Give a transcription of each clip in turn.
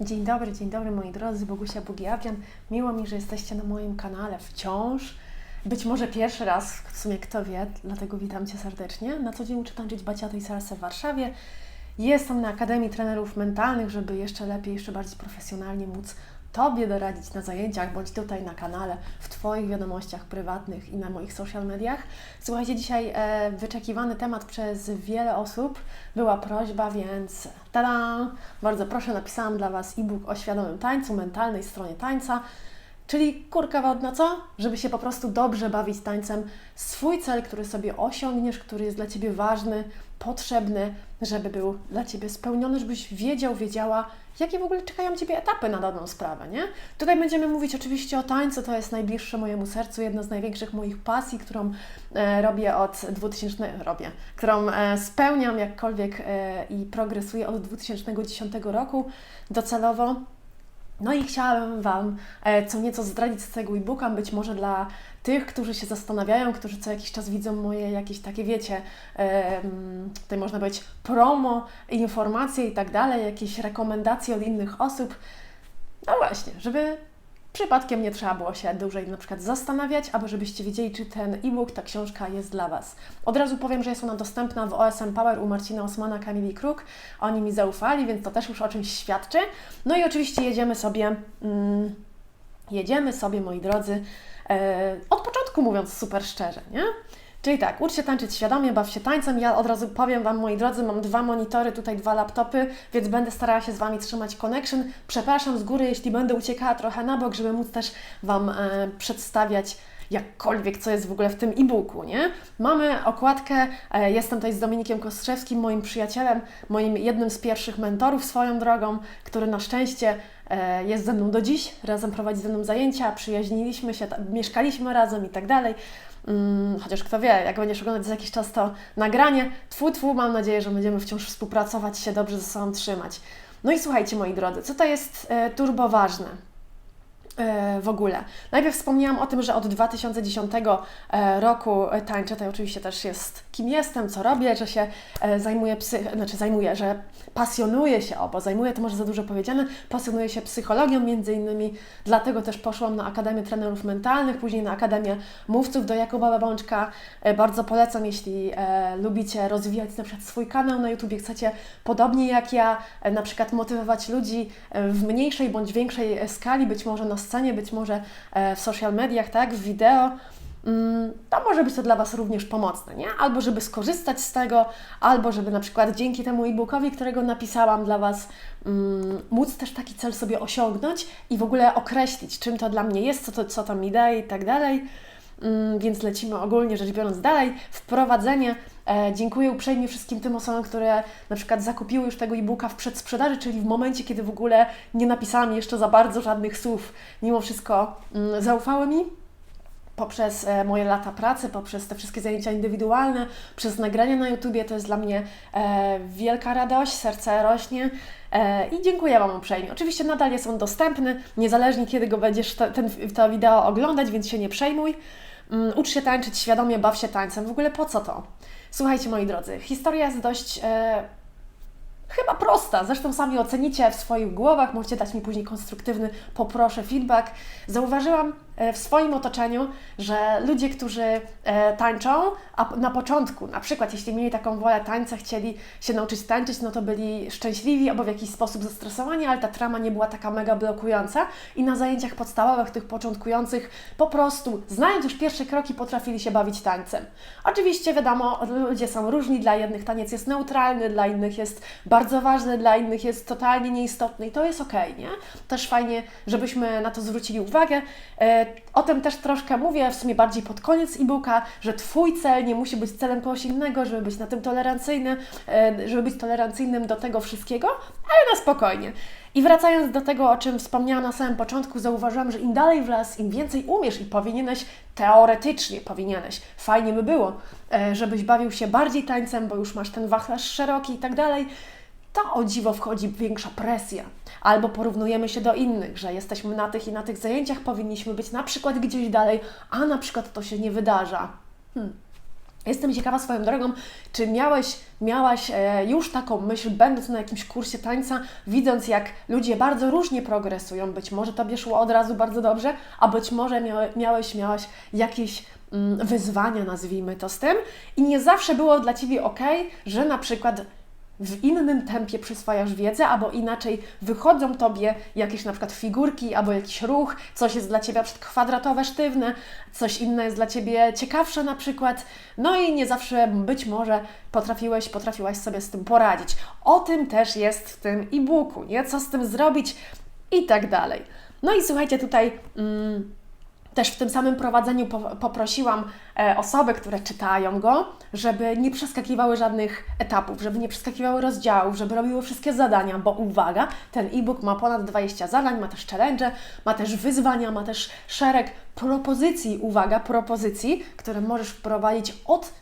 Dzień dobry, dzień dobry moi drodzy, Bogusia Bugiawian. Miło mi, że jesteście na moim kanale wciąż. Być może pierwszy raz, w sumie kto wie, dlatego witam Cię serdecznie. Na co dzień uczę tańczyć baciatę i salsę w Warszawie. Jestem na Akademii Trenerów Mentalnych, żeby jeszcze lepiej, jeszcze bardziej profesjonalnie móc Tobie doradzić na zajęciach, bądź tutaj na kanale, w Twoich wiadomościach prywatnych i na moich social mediach. Słuchajcie, dzisiaj e, wyczekiwany temat przez wiele osób. Była prośba, więc tada! Bardzo proszę, napisałam dla Was e-book o świadomym tańcu, mentalnej stronie tańca. Czyli kurka wodna, co? Żeby się po prostu dobrze bawić tańcem. Swój cel, który sobie osiągniesz, który jest dla Ciebie ważny, potrzebny, żeby był dla Ciebie spełniony, żebyś wiedział, wiedziała, jakie w ogóle czekają Ciebie etapy na daną sprawę, nie? Tutaj będziemy mówić oczywiście o tańcu, to jest najbliższe mojemu sercu, jedna z największych moich pasji, którą e, robię od 2000, robię, którą e, spełniam jakkolwiek e, i progresuję od 2010 roku docelowo. No i chciałabym Wam e, co nieco zdradzić z tego e-booka, być może dla tych, którzy się zastanawiają, którzy co jakiś czas widzą moje jakieś takie, wiecie, tutaj można powiedzieć promo, informacje i tak dalej, jakieś rekomendacje od innych osób. No właśnie, żeby przypadkiem nie trzeba było się dłużej na przykład zastanawiać, albo żebyście wiedzieli, czy ten e-book, ta książka jest dla Was. Od razu powiem, że jest ona dostępna w OSM Power u Marcina Osmana, Kamili Kruk. Oni mi zaufali, więc to też już o czymś świadczy. No i oczywiście jedziemy sobie, mm, jedziemy sobie, moi drodzy, e, od początku mówiąc super szczerze, nie? Czyli tak, ucz się tańczyć świadomie, baw się tańcem. Ja od razu powiem Wam, moi drodzy, mam dwa monitory, tutaj dwa laptopy, więc będę starała się z Wami trzymać connection. Przepraszam z góry, jeśli będę uciekała trochę na bok, żeby móc też Wam e, przedstawiać jakkolwiek, co jest w ogóle w tym e-booku, nie? Mamy okładkę, e, jestem tutaj z Dominikiem Kostrzewskim, moim przyjacielem, moim jednym z pierwszych mentorów swoją drogą, który na szczęście e, jest ze mną do dziś, razem prowadzi ze mną zajęcia, przyjaźniliśmy się, mieszkaliśmy razem i tak dalej. Mm, chociaż kto wie, jak będziesz oglądać za jakiś czas to nagranie, tfu, tfu, mam nadzieję, że będziemy wciąż współpracować, się dobrze ze sobą trzymać. No i słuchajcie, moi drodzy, co to jest e, turbo ważne? W ogóle. Najpierw wspomniałam o tym, że od 2010 e, roku tańczę, to oczywiście też jest kim jestem, co robię, że się e, zajmuję, psy, znaczy zajmuję, że pasjonuję się, o, bo zajmuję to może za dużo powiedziane, pasjonuję się psychologią między innymi, dlatego też poszłam na Akademię Trenerów Mentalnych, później na Akademię Mówców do Jakuba Babączka. Bardzo polecam, jeśli lubicie rozwijać na przykład swój kanał na YouTube, chcecie podobnie jak ja, na przykład motywować ludzi w mniejszej bądź większej skali, być może na scenie, być może w social mediach, tak, w wideo, mm, to może być to dla Was również pomocne, nie? Albo żeby skorzystać z tego, albo żeby na przykład dzięki temu e-bookowi, którego napisałam dla Was, um, móc też taki cel sobie osiągnąć i w ogóle określić, czym to dla mnie jest, co to, co to mi daje i tak dalej. Um, więc lecimy ogólnie rzecz biorąc dalej. Wprowadzenie. E, dziękuję uprzejmie wszystkim tym osobom, które na przykład zakupiły już tego e-booka w przedsprzedaży, czyli w momencie, kiedy w ogóle nie napisałam jeszcze za bardzo żadnych słów. Mimo wszystko um, zaufały mi poprzez e, moje lata pracy, poprzez te wszystkie zajęcia indywidualne, przez nagrania na YouTubie. To jest dla mnie e, wielka radość, serce rośnie e, i dziękuję Wam uprzejmie. Oczywiście nadal jest on dostępny, niezależnie kiedy go będziesz to, ten, to wideo oglądać, więc się nie przejmuj. Um, ucz się tańczyć świadomie, baw się tańcem. W ogóle po co to? Słuchajcie, moi drodzy, historia jest dość e, chyba prosta. Zresztą sami ocenicie w swoich głowach, możecie dać mi później konstruktywny, poproszę, feedback. Zauważyłam w swoim otoczeniu, że ludzie, którzy e, tańczą, a na początku, na przykład jeśli mieli taką wolę tańca, chcieli się nauczyć tańczyć, no to byli szczęśliwi albo w jakiś sposób zestresowani, ale ta trama nie była taka mega blokująca i na zajęciach podstawowych, tych początkujących, po prostu znając już pierwsze kroki, potrafili się bawić tańcem. Oczywiście wiadomo, ludzie są różni, dla jednych taniec jest neutralny, dla innych jest bardzo ważny, dla innych jest totalnie nieistotny i to jest okej, okay, nie? Też fajnie, żebyśmy na to zwrócili uwagę. O tym też troszkę mówię, w sumie bardziej pod koniec e-booka, że Twój cel nie musi być celem kogoś innego, żeby być na tym tolerancyjny, żeby być tolerancyjnym do tego wszystkiego, ale na spokojnie. I wracając do tego, o czym wspomniałam na samym początku, zauważyłam, że im dalej w las, im więcej umiesz i powinieneś, teoretycznie powinieneś, fajnie by było, e, żebyś bawił się bardziej tańcem, bo już masz ten wachlarz szeroki i tak dalej, to o dziwo wchodzi większa presja. Albo porównujemy się do innych, że jesteśmy na tych i na tych zajęciach, powinniśmy być na przykład gdzieś dalej, a na przykład to się nie wydarza. Hmm. Jestem ciekawa swoją drogą, czy miałeś, miałaś e, już taką myśl, będąc na jakimś kursie tańca, widząc jak ludzie bardzo różnie progresują, być może Tobie szło od razu bardzo dobrze, a być może miałe, miałeś, miałaś jakieś mm, wyzwania, nazwijmy to z tym i nie zawsze było dla Ciebie ok, że na przykład w innym tempie przyswajasz wiedzę, albo inaczej wychodzą Tobie jakieś na przykład figurki, albo jakiś ruch, coś jest dla Ciebie kwadratowe, sztywne, coś inne jest dla Ciebie ciekawsze na przykład, no i nie zawsze być może potrafiłeś, potrafiłaś sobie z tym poradzić. O tym też jest w tym e-booku, nie? Co z tym zrobić i tak dalej. No i słuchajcie, tutaj... Mm, też w tym samym prowadzeniu poprosiłam e, osoby, które czytają go, żeby nie przeskakiwały żadnych etapów, żeby nie przeskakiwały rozdziałów, żeby robiły wszystkie zadania, bo uwaga, ten e-book ma ponad 20 zadań, ma też challenge, ma też wyzwania, ma też szereg propozycji, uwaga, propozycji, które możesz wprowadzić od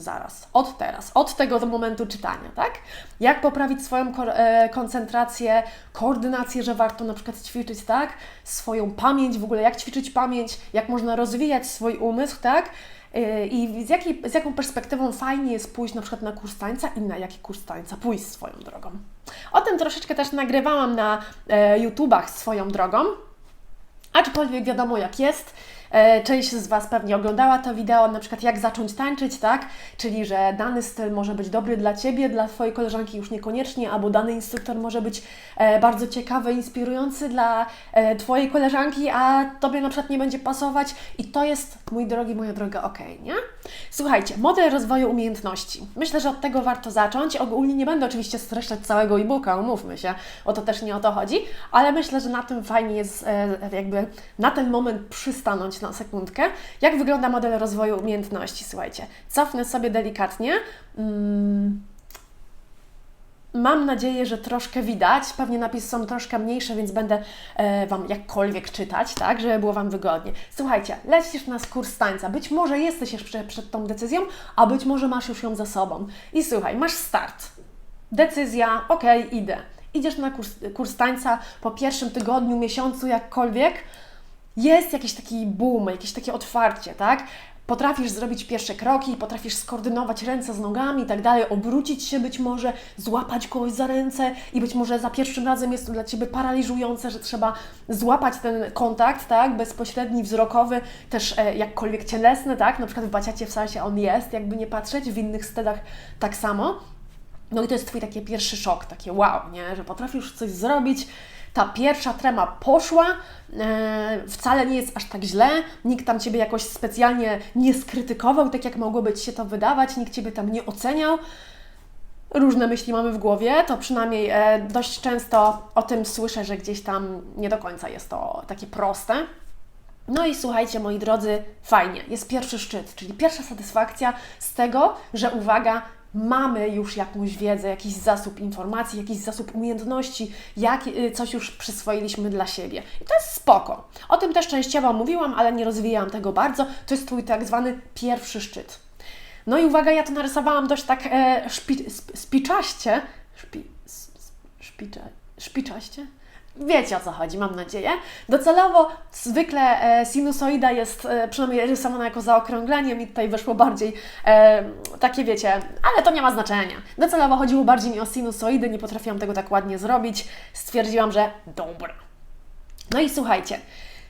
zaraz, od teraz, od tego momentu czytania, tak? Jak poprawić swoją e, koncentrację, koordynację, że warto na przykład ćwiczyć, tak? Swoją pamięć, w ogóle jak ćwiczyć pamięć, jak można rozwijać swój umysł, tak? E, I z, jakiej, z jaką perspektywą fajnie jest pójść na przykład na kurs tańca i na jaki kurs tańca pójść swoją drogą. O tym troszeczkę też nagrywałam na e, YouTubach swoją drogą, aczkolwiek wiadomo jak jest. E, część z Was pewnie oglądała to wideo, na przykład jak zacząć tańczyć, tak? Czyli, że dany styl może być dobry dla Ciebie, dla Twojej koleżanki już niekoniecznie, albo dany instruktor może być e, bardzo ciekawy, inspirujący dla e, Twojej koleżanki, a Tobie na przykład nie będzie pasować i to jest, mój drogi, moja droga, ok, nie? Słuchajcie, model rozwoju umiejętności. Myślę, że od tego warto zacząć. Ogólnie nie będę oczywiście streszczać całego e-booka, umówmy się, o to też nie o to chodzi, ale myślę, że na tym fajnie jest jakby na ten moment przystanąć na sekundkę, jak wygląda model rozwoju umiejętności. Słuchajcie, cofnę sobie delikatnie. Mm. Mam nadzieję, że troszkę widać. Pewnie napisy są troszkę mniejsze, więc będę e, Wam jakkolwiek czytać, tak, żeby było Wam wygodnie. Słuchajcie, lecisz na kurs tańca. Być może jesteś jeszcze przed tą decyzją, a być może masz już ją za sobą. I słuchaj, masz start. Decyzja, ok, idę. Idziesz na kurs, kurs tańca po pierwszym tygodniu, miesiącu, jakkolwiek jest jakiś taki boom, jakieś takie otwarcie, tak? Potrafisz zrobić pierwsze kroki, potrafisz skoordynować ręce z nogami i tak dalej, obrócić się być może, złapać kogoś za ręce i być może za pierwszym razem jest to dla Ciebie paraliżujące, że trzeba złapać ten kontakt, tak, bezpośredni, wzrokowy, też e, jakkolwiek cielesny, tak, na przykład w baciacie w salsie on jest, jakby nie patrzeć, w innych stylach tak samo. No i to jest Twój taki pierwszy szok, takie wow, nie, że potrafisz coś zrobić, ta pierwsza trema poszła, e, wcale nie jest aż tak źle, nikt tam Ciebie jakoś specjalnie nie skrytykował, tak jak mogłoby Ci się to wydawać, nikt Ciebie tam nie oceniał. Różne myśli mamy w głowie, to przynajmniej e, dość często o tym słyszę, że gdzieś tam nie do końca jest to takie proste. No i słuchajcie, moi drodzy, fajnie, jest pierwszy szczyt, czyli pierwsza satysfakcja z tego, że uwaga, mamy już jakąś wiedzę, jakiś zasób informacji, jakiś zasób umiejętności, jak, y, coś już przyswoiliśmy dla siebie. I to jest spoko. O tym też częściowo mówiłam, ale nie rozwijałam tego bardzo. To jest Twój tak zwany pierwszy szczyt. No i uwaga, ja to narysowałam dość tak e, szpi, spiczaście. Szpi, szpicze, szpiczaście? Wiecie o co chodzi, mam nadzieję. Docelowo zwykle e, sinusoida jest e, przynajmniej rysowana jako zaokrąglenie, mi tutaj wyszło bardziej e, takie, wiecie, ale to nie ma znaczenia. Docelowo chodziło bardziej mi o sinusoidy, nie potrafiłam tego tak ładnie zrobić. Stwierdziłam, że dobra. No i słuchajcie,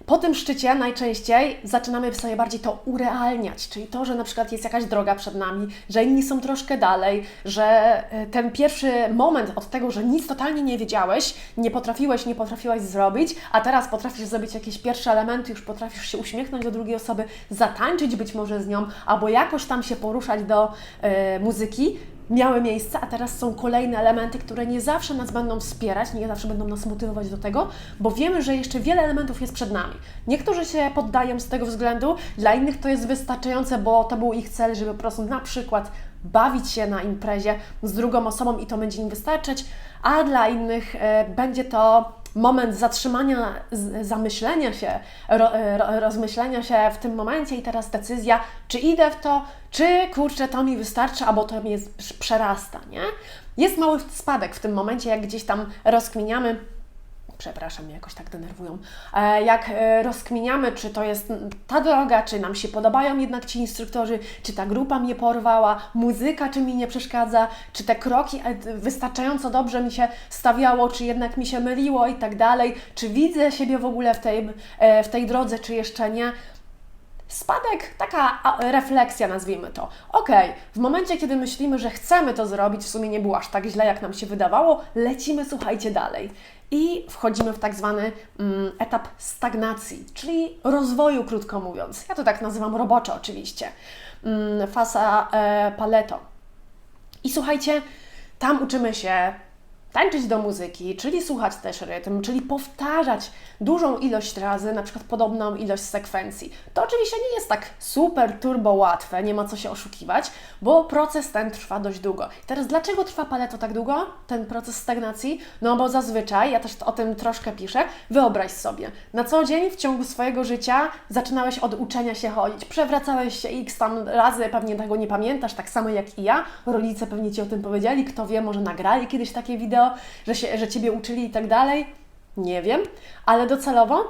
po tym szczycie najczęściej zaczynamy sobie bardziej to urealniać, czyli to, że na przykład jest jakaś droga przed nami, że inni są troszkę dalej, że e, ten pierwszy moment od tego, że nic totalnie nie wiedziałeś, nie potrafiłeś, nie potrafiłaś zrobić, a teraz potrafisz zrobić jakieś pierwsze elementy, już potrafisz się uśmiechnąć do drugiej osoby, zatańczyć być może z nią, albo jakoś tam się poruszać do e, muzyki, miały miejsce, a teraz są kolejne elementy, które nie zawsze nas będą wspierać, nie zawsze będą nas motywować do tego, bo wiemy, że jeszcze wiele elementów jest przed nami. Niektórzy się poddają z tego względu, dla innych to jest wystarczające, bo to był ich cel, żeby po prostu na przykład bawić się na imprezie z drugą osobą i to będzie im wystarczyć, a dla innych e, będzie to moment zatrzymania, zamyślenia się, ro, ro, rozmyślenia się w tym momencie i teraz decyzja, czy idę w to, czy kurczę, to mi wystarczy, albo to mnie przerasta, nie? Jest mały spadek w tym momencie, jak gdzieś tam rozkminiamy przepraszam, jakoś tak denerwują. E, jak e, rozkminiamy, czy to jest ta droga, czy nam się podobają jednak ci instruktorzy, czy ta grupa mnie porwała, muzyka, czy mi nie przeszkadza, czy te kroki e, wystarczająco dobrze mi się stawiało, czy jednak mi się myliło i tak dalej, czy widzę siebie w ogóle w tej, w tej drodze, czy jeszcze nie. Spadek, taka refleksja, nazwijmy to. Ok, w momencie, kiedy myślimy, że chcemy to zrobić, w sumie nie było aż tak źle, jak nam się wydawało, lecimy, słuchajcie, dalej. I wchodzimy w tak zwany mm, etap stagnacji, czyli rozwoju, krótko mówiąc. Ja to tak nazywam roboczo, oczywiście. Mm, fasa e, paleto. I słuchajcie, tam uczymy się tańczyć do muzyki, czyli słuchać też rytm, czyli powtarzać dużą ilość razy, na przykład podobną ilość sekwencji. To oczywiście nie jest tak super turbo łatwe, nie ma co się oszukiwać, bo proces ten trwa dość długo. I teraz dlaczego trwa paleto tak długo, ten proces stagnacji? No bo zazwyczaj, ja też o tym troszkę piszę, wyobraź sobie, na co dzień w ciągu swojego życia zaczynałeś od uczenia się chodzić, przewracałeś się x tam razy, pewnie tego nie pamiętasz, tak samo jak i ja, rodzice pewnie Ci o tym powiedzieli, kto wie, może nagrali kiedyś takie wideo, że, się, że Ciebie uczyli i tak dalej. Nie wiem, ale docelowo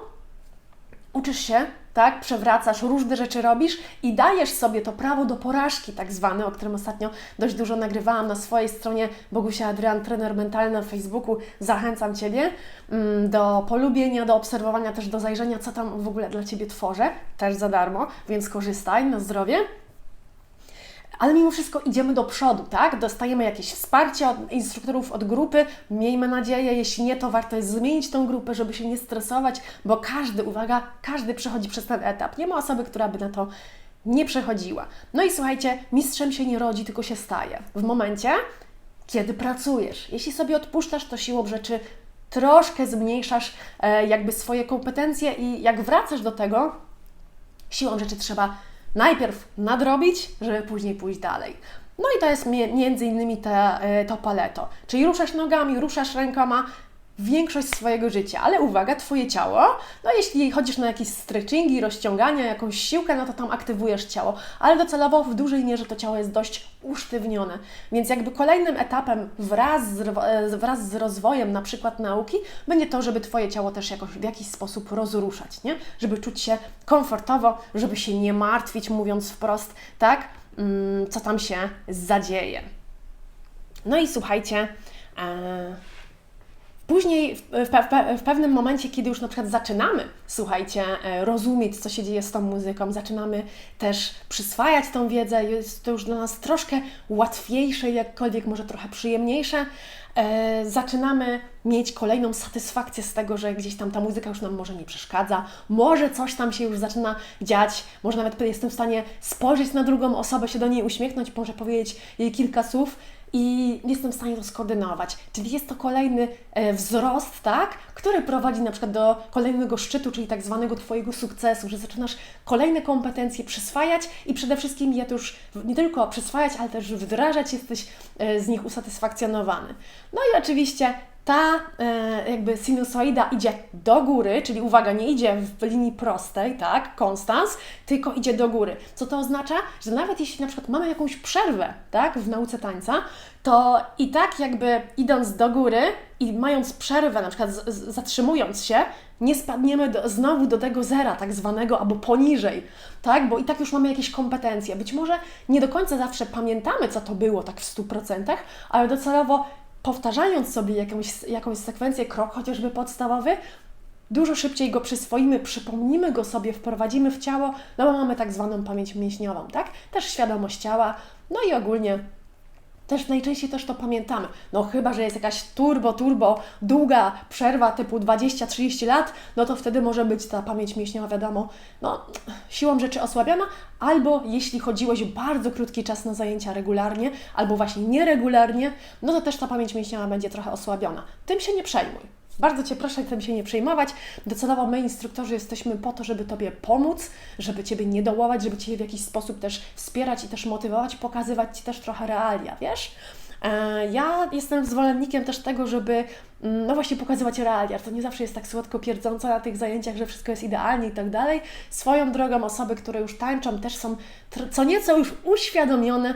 uczysz się, tak, przewracasz, różne rzeczy robisz i dajesz sobie to prawo do porażki, tak zwane, o którym ostatnio dość dużo nagrywałam na swojej stronie Bogusia Adrian, trener mentalny na Facebooku. Zachęcam Ciebie mm, do polubienia, do obserwowania, też do zajrzenia, co tam w ogóle dla Ciebie tworzę, też za darmo, więc korzystaj na zdrowie ale mimo wszystko idziemy do przodu, tak? Dostajemy jakieś wsparcie od instruktorów, od grupy, miejmy nadzieję, jeśli nie, to warto jest zmienić tą grupę, żeby się nie stresować, bo każdy, uwaga, każdy przechodzi przez ten etap. Nie ma osoby, która by na to nie przechodziła. No i słuchajcie, mistrzem się nie rodzi, tylko się staje. W momencie, kiedy pracujesz. Jeśli sobie odpuszczasz, to siłą rzeczy troszkę zmniejszasz e, jakby swoje kompetencje i jak wracasz do tego, siłą rzeczy trzeba najpierw nadrobić, żeby później pójść dalej. No i to jest między innymi te, e, to paleto. Czyli ruszasz nogami, ruszasz rękoma, większość swojego życia. Ale uwaga, Twoje ciało, no jeśli chodzisz na jakieś stretchingi, rozciągania, jakąś siłkę, no to tam aktywujesz ciało, ale docelowo w dużej mierze to ciało jest dość usztywnione. Więc jakby kolejnym etapem wraz z, e, wraz z rozwojem na przykład nauki będzie to, żeby Twoje ciało też jakoś w jakiś sposób rozruszać, nie? Żeby czuć się komfortowo, żeby się nie martwić, mówiąc wprost, tak? Mm, co tam się zadzieje. No i słuchajcie, e, Później, w, w, pewnym momencie, kiedy już na przykład zaczynamy, słuchajcie, e, rozumieć, co się dzieje z tą muzyką, zaczynamy też przyswajać tą wiedzę, jest to już dla nas troszkę łatwiejsze, jakkolwiek może trochę przyjemniejsze. E, zaczynamy mieć kolejną satysfakcję z tego, że gdzieś tam ta muzyka już nam może nie przeszkadza, może coś tam się już zaczyna dziać, może nawet jestem w stanie spojrzeć na drugą osobę, się do niej uśmiechnąć, może powiedzieć jej kilka słów i jestem w stanie to skoordynować. Czyli jest to kolejny e, wzrost, tak, który prowadzi na przykład do kolejnego szczytu, czyli tak zwanego Twojego sukcesu, że zaczynasz kolejne kompetencje przyswajać i przede wszystkim je już nie tylko przyswajać, ale też wdrażać, jesteś e, z nich usatysfakcjonowany. No i oczywiście ta e, jakby sinusoida idzie do góry, czyli uwaga, nie idzie w linii prostej, tak, konstans, tylko idzie do góry. Co to oznacza? Że nawet jeśli na przykład mamy jakąś przerwę, tak, w nauce tańca, to i tak jakby idąc do góry i mając przerwę, na przykład z, z, zatrzymując się, nie spadniemy do, znowu do tego zera, tak zwanego, albo poniżej, tak? Bo i tak już mamy jakieś kompetencje. Być może nie do końca zawsze pamiętamy, co to było tak w 100%, ale docelowo powtarzając sobie jakąś, jakąś sekwencję, krok chociażby podstawowy, dużo szybciej go przyswoimy, przypomnimy go sobie, wprowadzimy w ciało, no bo mamy tak zwaną pamięć mięśniową, tak? Też świadomość ciała, no i ogólnie też najczęściej też to pamiętamy. No chyba, że jest jakaś turbo, turbo długa przerwa typu 20-30 lat, no to wtedy może być ta pamięć mięśniowa, wiadomo, no siłą rzeczy osłabiona, albo jeśli chodziłeś bardzo krótki czas na zajęcia regularnie, albo właśnie nieregularnie, no to też ta pamięć mięśniowa będzie trochę osłabiona. Tym się nie przejmuj. Bardzo Cię proszę tym się nie przejmować. Docelowo my, instruktorzy, jesteśmy po to, żeby Tobie pomóc, żeby Ciebie nie dołować, żeby Cię w jakiś sposób też wspierać i też motywować, pokazywać Ci też trochę realia, wiesz? E, ja jestem zwolennikiem też tego, żeby mm, no właśnie pokazywać realia. To nie zawsze jest tak słodko pierdząco na tych zajęciach, że wszystko jest idealnie i tak dalej. Swoją drogą osoby, które już tańczą, też są co nieco już uświadomione